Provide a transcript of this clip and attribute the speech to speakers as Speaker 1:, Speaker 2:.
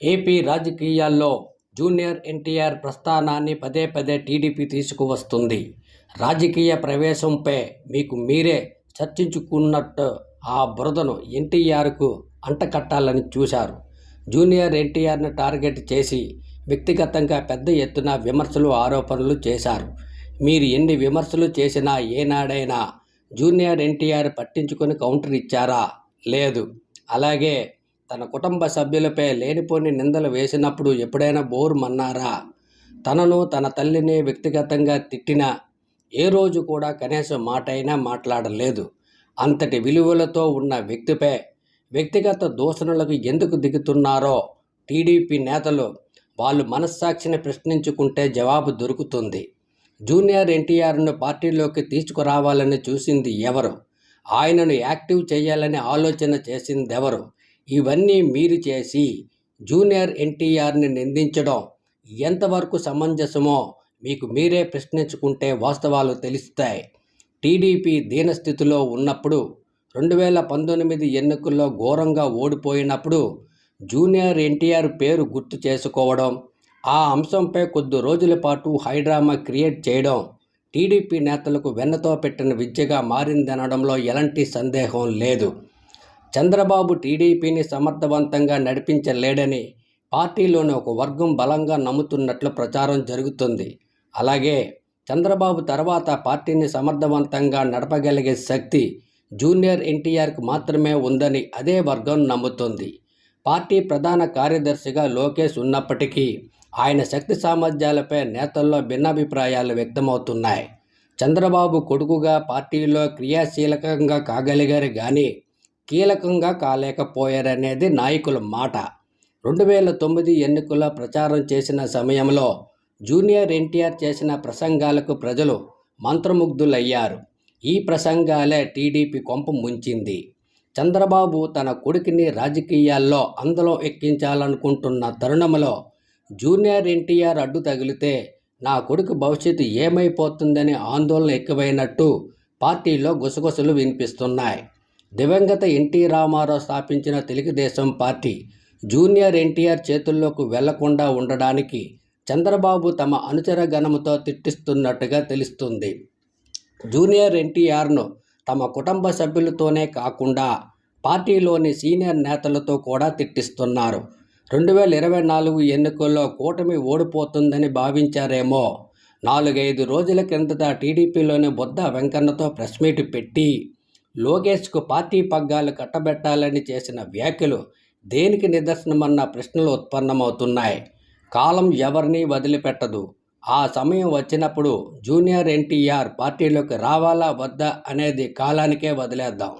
Speaker 1: AP రాజకీయాల్లో junior NTR ప్రస్థానాన్ని పదే పదే టీడీపీ తీసుకువస్తుంది. రాజకీయ ప్రవేశంపై మీకు మీరే చర్చించుకున్నట్టు ఆ బురదను ఎన్టీఆర్కు అంటకట్టాలని చూశారు. జూనియర్ ఎన్టీఆర్ను టార్గెట్ చేసి వ్యక్తిగతంగా పెద్ద ఎత్తున విమర్శలు ఆరోపణలు చేశారు. మీరు ఎన్ని విమర్శలు చేసినా ఏనాడైనా జూనియర్ ఎన్టీఆర్ పట్టించుకొని కౌంటర్ ఇచ్చారా? లేదు. అలాగే తన కుటుంబ సభ్యులపై లేనిపోని నిందలు వేసినప్పుడు ఎప్పుడైనా బోరు మన్నారా? తనను తన తల్లిని వ్యక్తిగతంగా తిట్టిన ఏ రోజు కూడా కనీసం మాట అయినా మాట్లాడలేదు. అంతటి విలువలతో ఉన్న వ్యక్తిపై వ్యక్తిగత దూషణలకు ఎందుకు దిగుతున్నారో టీడీపీ నేతలు వాళ్ళు మనస్సాక్షిని ప్రశ్నించుకుంటే జవాబు దొరుకుతుంది. జూనియర్ ఎన్టీఆర్ను పార్టీలోకి తీసుకురావాలని చూసింది ఎవరు? ఆయనను యాక్టివ్ చేయాలని ఆలోచన చేసింది ఎవరు ఇవన్నీ మీరు చేసి జూనియర్ ఎన్టీఆర్ని నిందించడం ఎంతవరకు సమంజసమో మీకు మీరే ప్రశ్నించుకుంటే వాస్తవాలు తెలుస్తాయి. టీడీపీ దీనస్థితిలో ఉన్నప్పుడు రెండు వేల పంతొమ్మిది ఎన్నికల్లో ఘోరంగా ఓడిపోయినప్పుడు జూనియర్ ఎన్టీఆర్ పేరు గుర్తు చేసుకోవడం ఆ అంశంపై కొద్ది రోజుల పాటు హైడ్రామా క్రియేట్ చేయడం టీడీపీ నేతలకు వెన్నతో పెట్టిన విద్యగా మారిందనడంలో ఎలాంటి సందేహం లేదు. చంద్రబాబు టీడీపీని సమర్థవంతంగా నడిపించలేడని పార్టీలోని ఒక వర్గం బలంగా నమ్ముతున్నట్లు ప్రచారం జరుగుతుంది. అలాగే చంద్రబాబు తర్వాత పార్టీని సమర్థవంతంగా నడపగలిగే శక్తి జూనియర్ ఎన్టీఆర్కు మాత్రమే ఉందని అదే వర్గం నమ్ముతుంది. పార్టీ ప్రధాన కార్యదర్శిగా లోకేష్ ఉన్నప్పటికీ ఆయన శక్తి సామర్థ్యాలపై నేతల్లో భిన్నాభిప్రాయాలు వ్యక్తమవుతున్నాయి. చంద్రబాబు కొడుకుగా పార్టీలో క్రియాశీలకంగా కాగలిగారు కానీ కీలకంగా కాలేకపోయారనేది నాయకుల మాట. రెండు వేల తొమ్మిది ఎన్నికల ప్రచారం చేసిన సమయంలో జూనియర్ ఎన్టీఆర్ చేసిన ప్రసంగాలకు ప్రజలు మంత్రముగ్ధులయ్యారు. ఈ ప్రసంగాలే టీడీపీ కొంప ముంచింది. చంద్రబాబు తన కొడుకుని రాజకీయాల్లో అందలం ఎక్కించాలనుకుంటున్న తరుణంలో జూనియర్ ఎన్టీఆర్ అడ్డు తగిలితే నా కొడుకు భవిష్యత్తు ఏమైపోతుందని ఆందోళన ఎక్కువైనట్టు పార్టీలో గుసగుసలు వినిపిస్తున్నాయి. దివంగత ఎన్టీ రామారావు స్థాపించిన తెలుగుదేశం పార్టీ జూనియర్ ఎన్టీఆర్ చేతుల్లోకి వెళ్ళకుండా ఉండడానికి చంద్రబాబు తమ అనుచర గణముతో తిట్టిస్తున్నట్టుగా తెలుస్తుంది. జూనియర్ ఎన్టీఆర్ను తమ కుటుంబ సభ్యులతోనే కాకుండా పార్టీలోని సీనియర్ నేతలతో కూడా తిట్టిస్తున్నారు. రెండు వేల ఇరవై నాలుగు ఎన్నికల్లో కూటమి ఓడిపోతుందని భావించారేమో. నాలుగైదు రోజుల కిందట టీడీపీలోని బుద్ధ వెంకన్నతో ప్రెస్ మీట్ పెట్టి లోకేష్కు పార్టీ పగ్గాలు కట్టబెట్టాలని చేసిన వ్యాఖ్యలు దేనికి నిదర్శనమన్న ప్రశ్నలు ఉత్పన్నమవుతున్నాయి. కాలం ఎవరిని వదిలిపెట్టదు. ఆ సమయం వచ్చినప్పుడు జూనియర్ ఎన్టీఆర్ పార్టీలోకి రావాలా వద్దా అనేది కాలానికే వదిలేద్దాం.